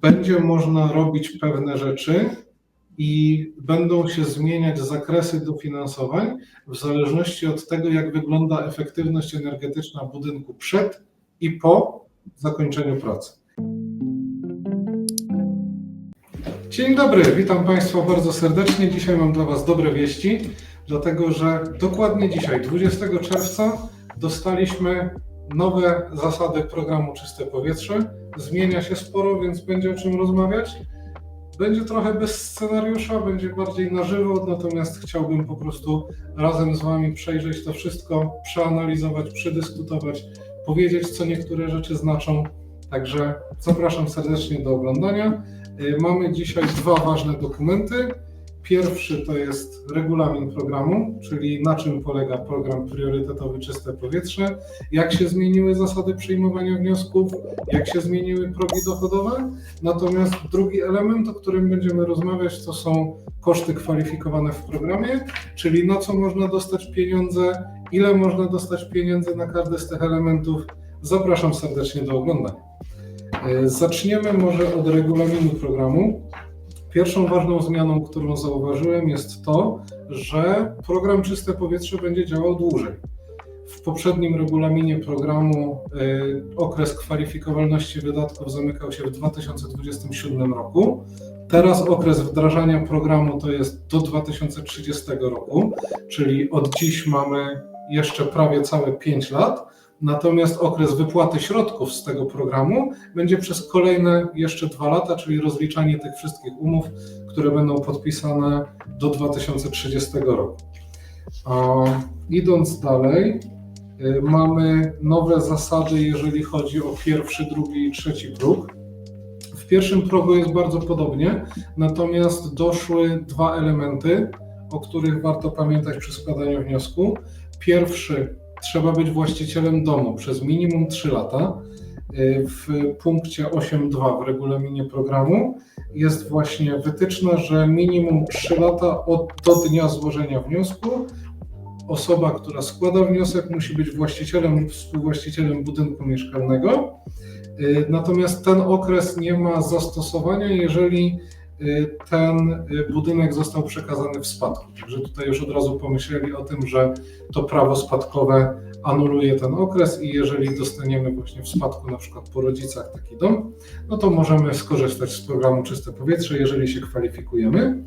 będzie można robić pewne rzeczy i będą się zmieniać zakresy dofinansowań w zależności od tego, jak wygląda efektywność energetyczna budynku przed i po zakończeniu pracy. Dzień dobry, witam Państwa bardzo serdecznie. Dzisiaj mam dla Was dobre wieści, dlatego że dokładnie dzisiaj, 20 czerwca, dostaliśmy nowe zasady programu Czyste Powietrze. Zmienia się sporo, więc będzie o czym rozmawiać. Będzie trochę bez scenariusza, będzie bardziej na żywo, natomiast chciałbym po prostu razem z Wami przejrzeć to wszystko, przeanalizować, przedyskutować, powiedzieć, co niektóre rzeczy znaczą. Także zapraszam serdecznie do oglądania. Y, Mamy dzisiaj dwa ważne dokumenty. Pierwszy to jest regulamin programu, czyli na czym polega program priorytetowy Czyste Powietrze, jak się zmieniły zasady przyjmowania wniosków, jak się zmieniły progi dochodowe. Natomiast drugi element, o którym będziemy rozmawiać, to są koszty kwalifikowane w programie, czyli na co można dostać pieniądze, ile można dostać pieniędzy na każdy z tych elementów. Zapraszam serdecznie do oglądania. E, Zaczniemy może od regulaminu programu. Pierwszą ważną zmianą, którą zauważyłem, jest to, że program Czyste Powietrze będzie działał dłużej. W poprzednim regulaminie programu y, okres kwalifikowalności wydatków zamykał się w 2027 roku. Teraz okres wdrażania programu to jest do 2030 roku, czyli od dziś mamy jeszcze prawie całe 5 lat. Natomiast okres wypłaty środków z tego programu będzie przez kolejne jeszcze dwa lata, czyli rozliczanie tych wszystkich umów, które będą podpisane do 2030 roku. A, idąc dalej, y, mamy nowe zasady, jeżeli chodzi o pierwszy, drugi i trzeci próg. W pierwszym progu jest bardzo podobnie, natomiast doszły dwa elementy, o których warto pamiętać przy składaniu wniosku. Pierwszy trzeba być właścicielem domu przez minimum 3 lata. Y, W punkcie 8.2 w regulaminie programu jest właśnie wytyczne, że minimum 3 lata od, do dnia złożenia wniosku osoba, która składa wniosek, musi być właścicielem lub współwłaścicielem budynku mieszkalnego. Y, Natomiast ten okres nie ma zastosowania, jeżeli ten y, budynek został przekazany w spadku. Także tutaj już od razu pomyśleli o tym, że to prawo spadkowe anuluje ten okres i jeżeli dostaniemy właśnie w spadku na przykład po rodzicach taki dom, no to możemy skorzystać z programu Czyste Powietrze, jeżeli się kwalifikujemy.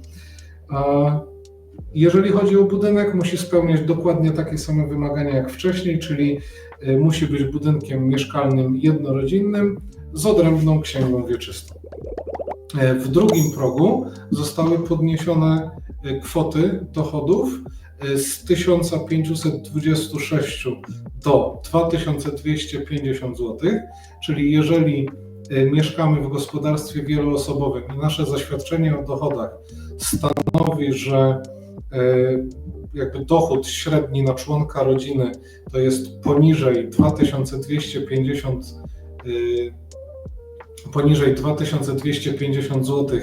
Jeżeli chodzi o budynek, musi spełniać dokładnie takie same wymagania jak wcześniej, czyli y, musi być budynkiem mieszkalnym jednorodzinnym z odrębną księgą wieczystą. E, W drugim progu zostały podniesione e, kwoty dochodów e, z 1526 do 2250 zł, czyli jeżeli mieszkamy w gospodarstwie wieloosobowym i nasze zaświadczenie o dochodach stanowi, że jakby dochód średni na członka rodziny to jest poniżej 2250 y, poniżej 2250 zł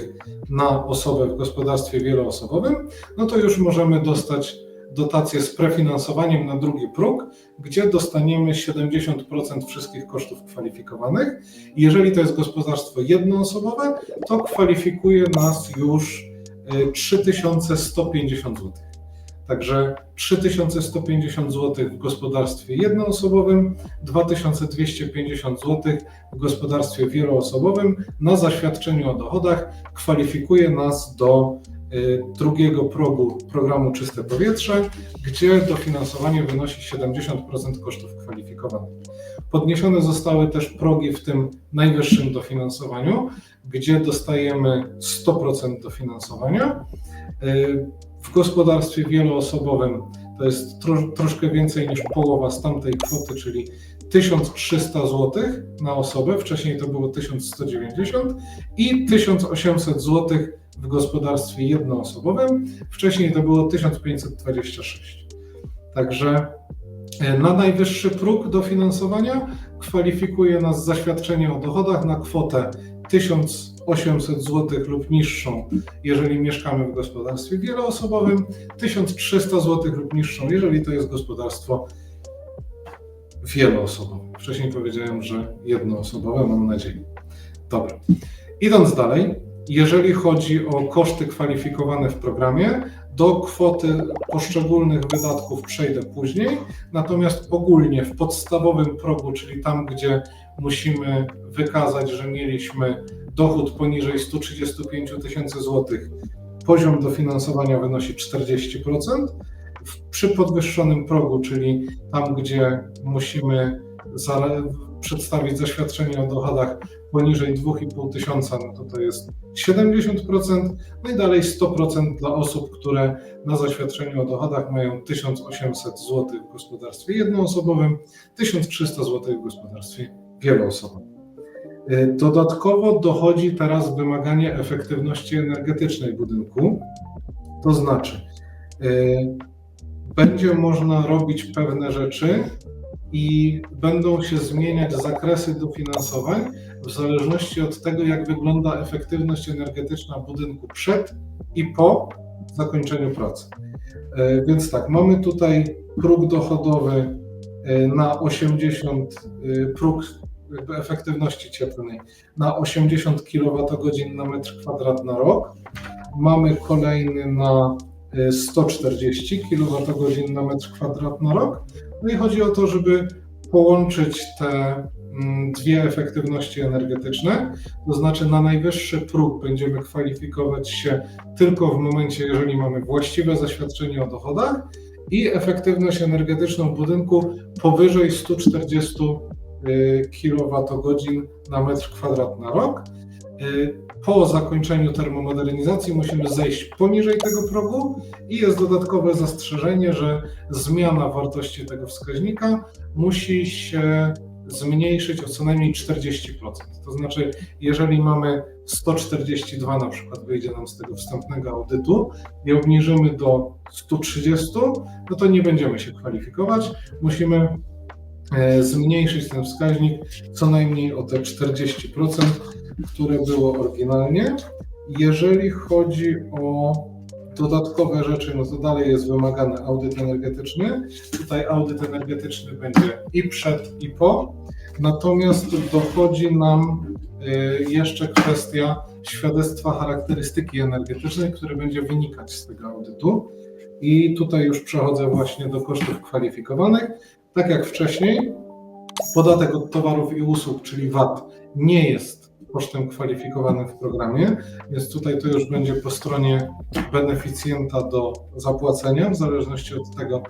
na osobę w gospodarstwie wieloosobowym, no to już możemy dostać dotację z prefinansowaniem na drugi próg, gdzie dostaniemy 70% wszystkich kosztów kwalifikowanych. Jeżeli to jest gospodarstwo jednoosobowe, to kwalifikuje nas już y, 3150 zł. Także 3150 zł w gospodarstwie jednoosobowym, 2250 zł w gospodarstwie wieloosobowym na zaświadczeniu o dochodach kwalifikuje nas do y, drugiego progu programu Czyste Powietrze, gdzie dofinansowanie wynosi 70% kosztów kwalifikowanych. Podniesione zostały też progi w tym najwyższym dofinansowaniu, gdzie dostajemy 100% dofinansowania. W gospodarstwie wieloosobowym to jest tro, troszkę więcej niż połowa z tamtej kwoty, czyli 1300 zł na osobę, wcześniej to było 1190 i 1800 zł w gospodarstwie jednoosobowym, wcześniej to było 1526. Także e, na najwyższy próg dofinansowania kwalifikuje nas zaświadczenie o dochodach na kwotę 1800 zł lub niższą, jeżeli mieszkamy w gospodarstwie wieloosobowym, 1300 zł lub niższą, jeżeli to jest gospodarstwo wieloosobowe. Wcześniej powiedziałem, że jednoosobowe, mam nadzieję. Dobra. Idąc dalej, jeżeli chodzi o koszty kwalifikowane w programie, do kwoty poszczególnych wydatków przejdę później, natomiast ogólnie w podstawowym progu, czyli tam, gdzie musimy wykazać, że mieliśmy dochód poniżej 135 tysięcy złotych, poziom dofinansowania wynosi 40%. W- Przy podwyższonym progu, czyli tam, gdzie musimy przedstawić zaświadczenie o dochodach poniżej 2,5 tysiąca, no to to jest 70%, no i dalej 100% dla osób, które na zaświadczeniu o dochodach mają 1800 zł w gospodarstwie jednoosobowym, 1300 zł w gospodarstwie wieloosobowym. Y, Dodatkowo dochodzi teraz wymaganie efektywności energetycznej budynku, to znaczy y, będzie można robić pewne rzeczy i będą się zmieniać zakresy dofinansowań w zależności od tego, jak wygląda efektywność energetyczna budynku przed i po zakończeniu pracy. E, Więc tak, mamy tutaj próg dochodowy na 80, e, próg efektywności cieplnej na 80 kWh na metr kwadrat na rok. Mamy kolejny na e, 140 kWh na metr kwadrat na rok. No i chodzi o to, żeby połączyć te mm, dwie efektywności energetyczne, to znaczy na najwyższy próg będziemy kwalifikować się tylko w momencie, jeżeli mamy właściwe zaświadczenie o dochodach i efektywność energetyczną budynku powyżej 140 kWh na metr kwadrat na rok. Y, Po zakończeniu termomodernizacji musimy zejść poniżej tego progu i jest dodatkowe zastrzeżenie, że zmiana wartości tego wskaźnika musi się zmniejszyć o co najmniej 40%. To znaczy, jeżeli mamy 142 na przykład wyjdzie nam z tego wstępnego audytu i obniżymy do 130, no to nie będziemy się kwalifikować. Musimy e, zmniejszyć ten wskaźnik co najmniej o te 40%, które było oryginalnie. Jeżeli chodzi o dodatkowe rzeczy, no to dalej jest wymagany audyt energetyczny. Tutaj audyt energetyczny będzie i przed, i po. Natomiast dochodzi nam y, jeszcze kwestia świadectwa charakterystyki energetycznej, które będzie wynikać z tego audytu. I tutaj już przechodzę właśnie do kosztów kwalifikowanych. Tak jak wcześniej, podatek od towarów i usług, czyli VAT, nie jest kosztem kwalifikowanym w programie, więc tutaj to już będzie po stronie beneficjenta do zapłacenia, w zależności od tego,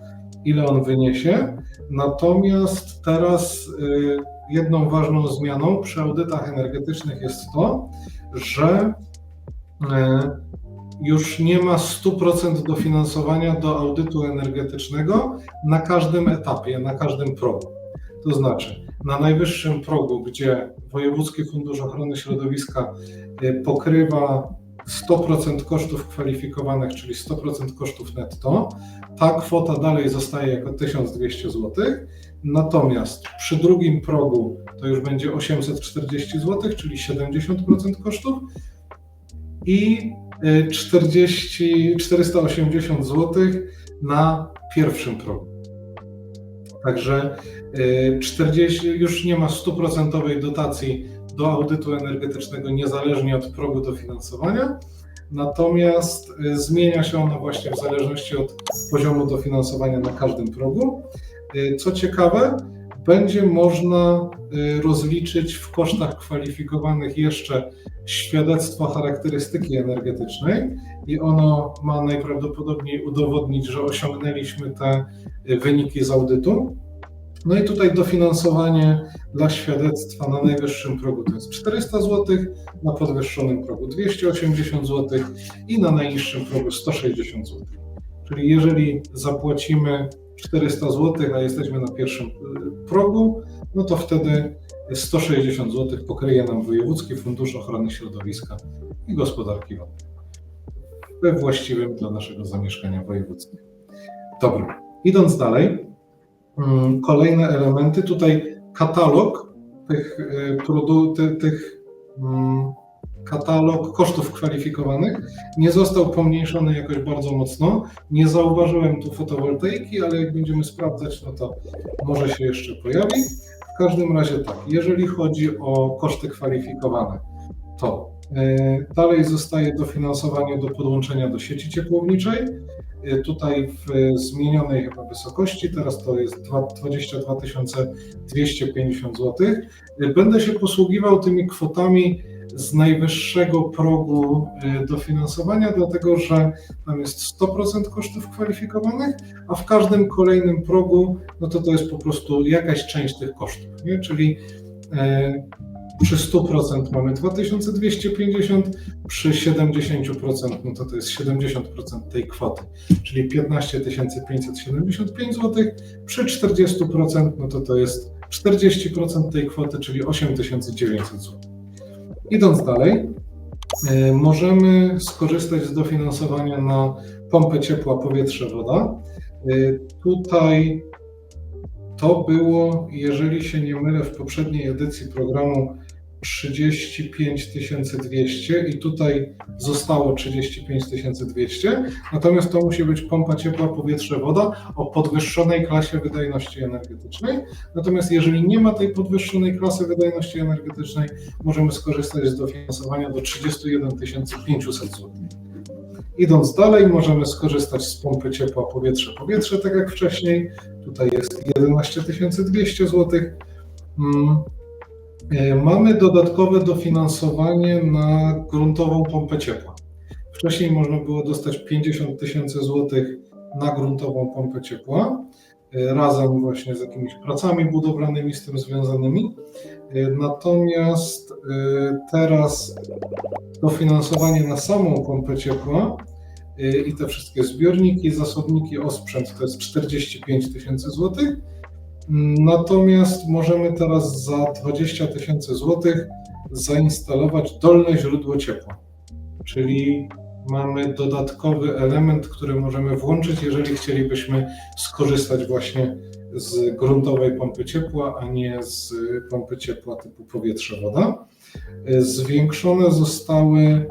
ile on wyniesie. Natomiast teraz y, jedną ważną zmianą przy audytach energetycznych jest to, że y, już nie ma 100% dofinansowania do audytu energetycznego na każdym etapie, na każdym progu. To znaczy, na najwyższym progu, gdzie Wojewódzki Fundusz Ochrony Środowiska y, pokrywa 100% kosztów kwalifikowanych, czyli 100% kosztów netto, ta kwota dalej zostaje jako 1200 zł. Natomiast przy drugim progu to już będzie 840 zł, czyli 70% kosztów i y, 40, 480 zł na pierwszym progu. Także y, 40, już nie ma 100% dotacji do audytu energetycznego niezależnie od progu dofinansowania, natomiast y, zmienia się ona właśnie w zależności od poziomu dofinansowania na każdym progu. Y, Co ciekawe, będzie można y, rozliczyć w kosztach kwalifikowanych jeszcze świadectwo charakterystyki energetycznej i ono ma najprawdopodobniej udowodnić, że osiągnęliśmy te y, wyniki z audytu. No i tutaj dofinansowanie dla świadectwa na najwyższym progu to jest 400 zł, na podwyższonym progu 280 zł i na najniższym progu 160 zł. Czyli jeżeli zapłacimy 400 zł, a jesteśmy na pierwszym y, progu, no to wtedy 160 zł pokryje nam Wojewódzki Fundusz Ochrony Środowiska i Gospodarki Wodnej we właściwym dla naszego zamieszkania województwie. Dobra, idąc dalej, mm, kolejne elementy. Tutaj katalog tych, y, produ- ty, tych mm, katalog kosztów kwalifikowanych nie został pomniejszony jakoś bardzo mocno. Nie zauważyłem tu fotowoltaiki, ale jak będziemy sprawdzać, no to może się jeszcze pojawi. W każdym razie tak, jeżeli chodzi o koszty kwalifikowane, to E, Dalej zostaje dofinansowanie do podłączenia do sieci ciepłowniczej. E, Tutaj w e, zmienionej chyba wysokości, teraz to jest dwa- 22 250 zł. Będę się posługiwał tymi kwotami z najwyższego progu e, dofinansowania, dlatego że tam jest 100% kosztów kwalifikowanych, a w każdym kolejnym progu, no to to jest po prostu jakaś część tych kosztów, nie? czyli e, przy 100% mamy 2250, przy 70% no to to jest 70% tej kwoty, czyli 15 575 zł, przy 40% no to to jest 40% tej kwoty, czyli 8900 zł. Idąc dalej, e, możemy skorzystać z dofinansowania na pompę ciepła, powietrze, woda. E, Tutaj to było, jeżeli się nie mylę, w poprzedniej edycji programu 35 200 i tutaj zostało 35 200, natomiast to musi być pompa ciepła, powietrze, woda o podwyższonej klasie wydajności energetycznej. Natomiast jeżeli nie ma tej podwyższonej klasy wydajności energetycznej, możemy skorzystać z dofinansowania do 31 500 zł. Idąc dalej, możemy skorzystać z pompy ciepła, powietrze, powietrze, tak jak wcześniej. Tutaj jest 11 200 zł. E, Mamy dodatkowe dofinansowanie na gruntową pompę ciepła. Wcześniej można było dostać 50 tysięcy złotych na gruntową pompę ciepła, e, razem właśnie z jakimiś pracami budowlanymi z tym związanymi. E, Natomiast teraz dofinansowanie na samą pompę ciepła i te wszystkie zbiorniki, zasobniki, osprzęt to jest 45 tysięcy złotych. Natomiast możemy teraz za 20 tysięcy złotych zainstalować dolne źródło ciepła. Czyli mamy dodatkowy element, który możemy włączyć, jeżeli chcielibyśmy skorzystać właśnie z gruntowej pompy ciepła, a nie z pompy ciepła typu powietrze-woda. Zwiększone zostały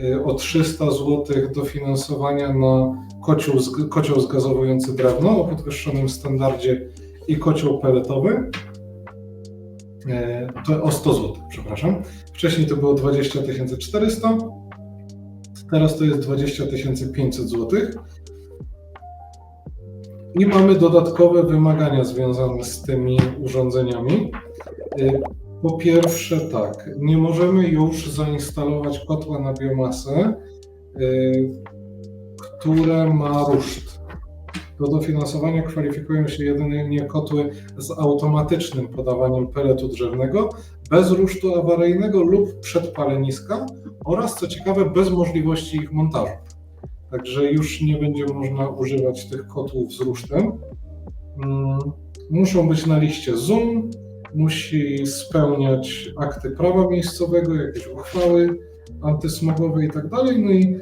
y, o 300 zł dofinansowania na kocioł, kocioł zgazowujący drewno o podwyższonym standardzie i kocioł peletowy. E, To o 100 zł, przepraszam. Wcześniej to było 20 400, teraz to jest 20 500 zł. I mamy dodatkowe wymagania związane z tymi urządzeniami. E, Po pierwsze, tak, nie możemy już zainstalować kotła na biomasę, e, które ma ruszt. Do dofinansowania kwalifikują się jedynie kotły z automatycznym podawaniem peletu drzewnego, bez rusztu awaryjnego lub przedpaleniska oraz, co ciekawe, bez możliwości ich montażu. Także już nie będzie można używać tych kotłów z rusztem. Mm, Muszą być na liście ZUM, musi spełniać akty prawa miejscowego, jakieś uchwały antysmogowe i tak dalej. No i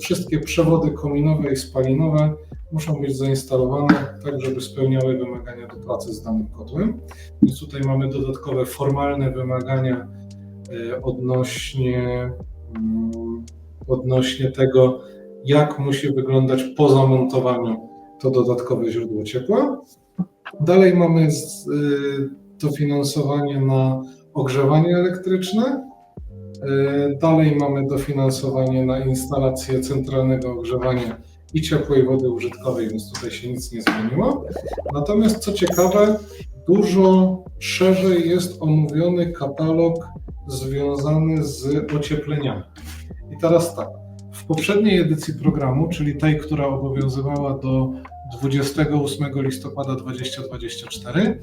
wszystkie przewody kominowe i spalinowe muszą być zainstalowane tak, żeby spełniały wymagania do pracy z danym kotłem. Więc tutaj mamy dodatkowe formalne wymagania e, odnośnie, mm, odnośnie tego, jak musi wyglądać po zamontowaniu to dodatkowe źródło ciepła. Dalej mamy y, dofinansowanie na ogrzewanie elektryczne. Y, Dalej mamy dofinansowanie na instalację centralnego ogrzewania i ciepłej wody użytkowej, więc tutaj się nic nie zmieniło. Natomiast co ciekawe, dużo szerzej jest omówiony katalog związany z ociepleniami. I teraz tak, w poprzedniej edycji programu, czyli tej, która obowiązywała do 28 listopada 2024,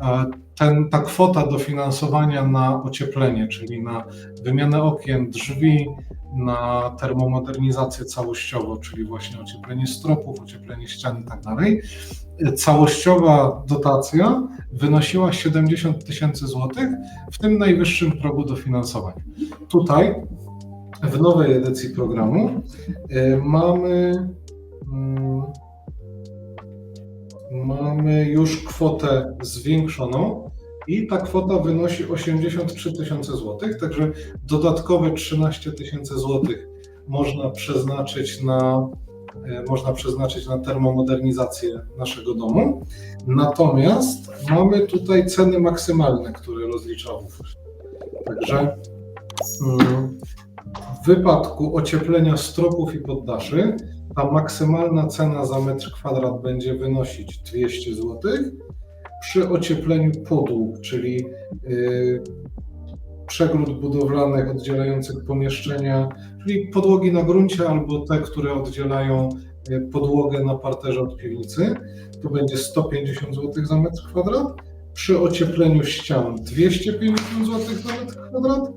a ten, ta kwota dofinansowania na ocieplenie, czyli na wymianę okien, drzwi, na termomodernizację całościową, czyli właśnie ocieplenie stropów, ocieplenie ścian i tak dalej, całościowa dotacja wynosiła 70 tysięcy złotych w tym najwyższym progu dofinansowania. Tutaj w nowej edycji programu y, mamy, mm, mamy już kwotę zwiększoną i ta kwota wynosi 83 tysiące złotych, także dodatkowe 13 tysięcy złotych można przeznaczyć na e, można przeznaczyć na termomodernizację naszego domu. Natomiast mamy tutaj ceny maksymalne, które rozlicza WUFR. Także mm, W wypadku ocieplenia stropów i poddaszy ta maksymalna cena za metr kwadrat będzie wynosić 200 zł. Przy ociepleniu podłóg, czyli yy, przegród budowlanych oddzielających pomieszczenia, czyli podłogi na gruncie albo te, które oddzielają y, podłogę na parterze od piwnicy, to będzie 150 zł za metr kwadrat. Przy ociepleniu ścian 250 zł za metr kwadrat.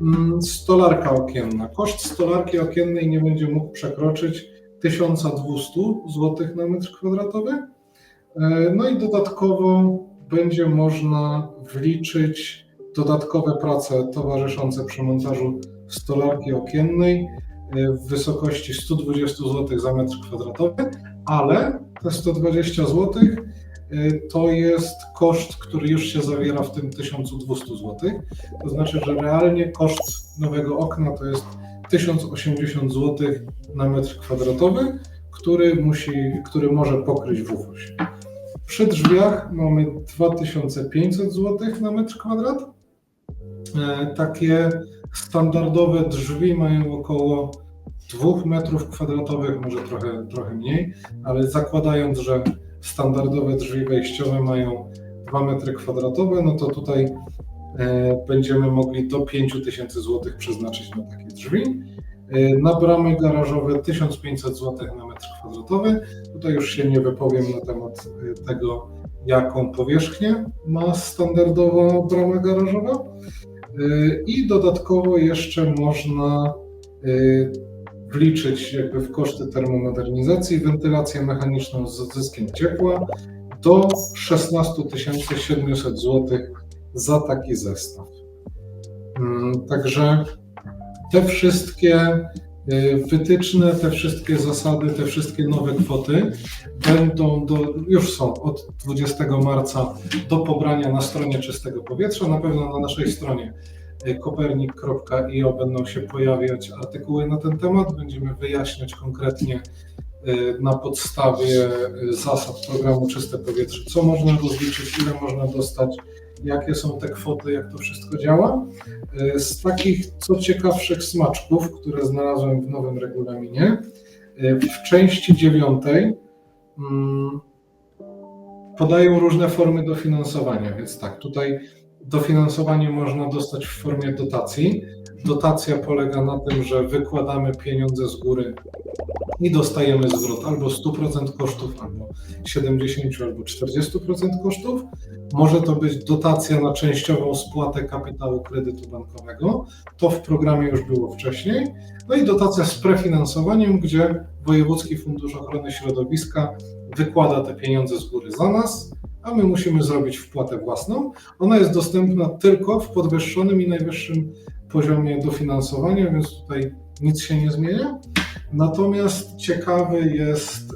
Mm, Stolarka okienna. Koszt stolarki okiennej nie będzie mógł przekroczyć 1200 zł na metr kwadratowy. E, No i dodatkowo będzie można wliczyć dodatkowe prace towarzyszące przy montażu stolarki okiennej e, w wysokości 120 zł za metr kwadratowy, ale te 120 zł e, to jest koszt, który już się zawiera w tym 1200 zł. To znaczy, że realnie koszt nowego okna to jest 1080 zł na metr kwadratowy, który, musi, który może pokryć WFOŚ. Przy drzwiach mamy 2500 zł na metr kwadrat. E, Takie standardowe drzwi mają około 2 metrów kwadratowych, może trochę, trochę mniej, ale zakładając, że standardowe drzwi wejściowe mają 2 metry kwadratowe, no to tutaj będziemy mogli do 5000 zł przeznaczyć na takie drzwi. E, Na bramy garażowe 1500 zł na metr kwadratowy. Tutaj już się nie wypowiem na temat e, tego, jaką powierzchnię ma standardowa brama garażowa. E, I dodatkowo jeszcze można e, wliczyć jakby w koszty termomodernizacji wentylację mechaniczną z odzyskiem ciepła do 16 700 zł za taki zestaw. Mm, Także te wszystkie y, wytyczne, te wszystkie zasady, te wszystkie nowe kwoty będą do, już są od 20 marca do pobrania na stronie Czystego Powietrza. Na pewno na naszej stronie y, kopernik.io będą się pojawiać artykuły na ten temat. Będziemy wyjaśniać konkretnie y, na podstawie zasad programu Czyste Powietrze, co można rozliczyć, ile można dostać, jakie są te kwoty, jak to wszystko działa. Y, Z takich co ciekawszych smaczków, które znalazłem w nowym regulaminie, y, w części dziewiątej mm, podają różne formy dofinansowania, więc tak, tutaj dofinansowanie można dostać w formie dotacji. Dotacja polega na tym, że wykładamy pieniądze z góry i dostajemy zwrot albo 100% kosztów, albo 70, albo 40% kosztów. Może to być dotacja na częściową spłatę kapitału kredytu bankowego. To w programie już było wcześniej. No i dotacja z prefinansowaniem, gdzie Wojewódzki Fundusz Ochrony Środowiska wykłada te pieniądze z góry za nas, a my musimy zrobić wpłatę własną. Ona jest dostępna tylko w podwyższonym i najwyższym poziomie dofinansowania, więc tutaj nic się nie zmienia. Natomiast ciekawy jest,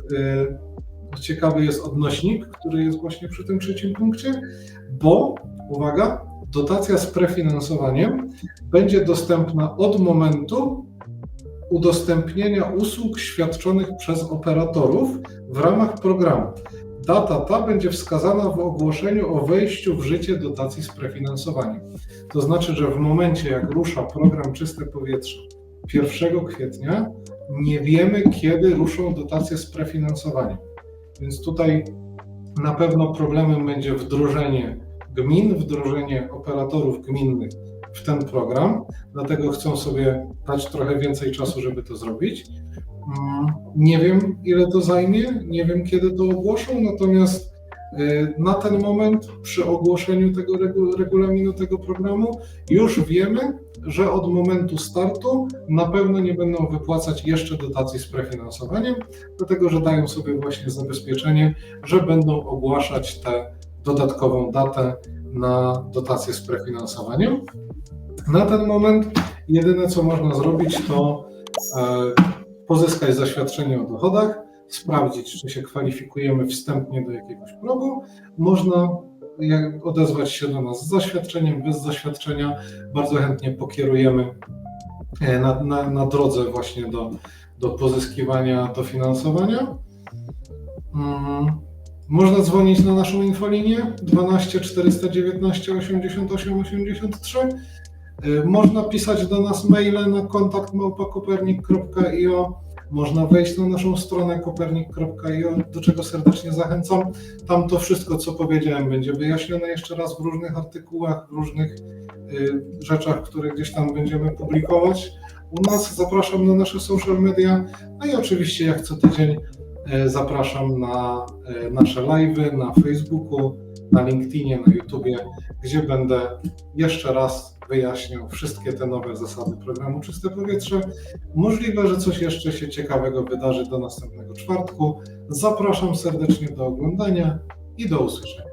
y, ciekawy jest odnośnik, który jest właśnie przy tym trzecim punkcie, bo uwaga, dotacja z prefinansowaniem będzie dostępna od momentu udostępnienia usług świadczonych przez operatorów w ramach programu. Data ta będzie wskazana w ogłoszeniu o wejściu w życie dotacji z prefinansowaniem. To znaczy, że w momencie, jak rusza program Czyste Powietrze 1 kwietnia, nie wiemy, kiedy ruszą dotacje z prefinansowaniem. Więc tutaj na pewno problemem będzie wdrożenie gmin, wdrożenie operatorów gminnych w ten program, dlatego chcą sobie dać trochę więcej czasu, żeby to zrobić. Mm, Nie wiem, ile to zajmie, nie wiem, kiedy to ogłoszą, natomiast y, na ten moment, przy ogłoszeniu tego regu- regulaminu tego programu, już wiemy, że od momentu startu na pewno nie będą wypłacać jeszcze dotacji z prefinansowaniem, dlatego że dają sobie właśnie zabezpieczenie, że będą ogłaszać tę dodatkową datę na dotację z prefinansowaniem. Na ten moment jedyne co można zrobić to e, pozyskać zaświadczenie o dochodach, sprawdzić czy się kwalifikujemy wstępnie do jakiegoś progu. Można odezwać się do nas z zaświadczeniem, bez zaświadczenia. Bardzo chętnie pokierujemy e, na, na, na drodze właśnie do, do pozyskiwania dofinansowania. Mm, Można dzwonić na naszą infolinię 12 419 88 83 Y, Można pisać do nas maile na kontakt małpakopernik.io, można wejść na naszą stronę kopernik.io, do czego serdecznie zachęcam. Tam to wszystko, co powiedziałem, będzie wyjaśnione jeszcze raz w różnych artykułach, w różnych y, rzeczach, które gdzieś tam będziemy publikować. U nas zapraszam na nasze social media, no i oczywiście jak co tydzień zapraszam na e, nasze live'y na Facebooku, na LinkedInie, na YouTubie, gdzie będę jeszcze raz wyjaśniał wszystkie te nowe zasady programu Czyste Powietrze. Możliwe, że coś jeszcze się ciekawego wydarzy do następnego czwartku. Zapraszam serdecznie do oglądania i do usłyszenia.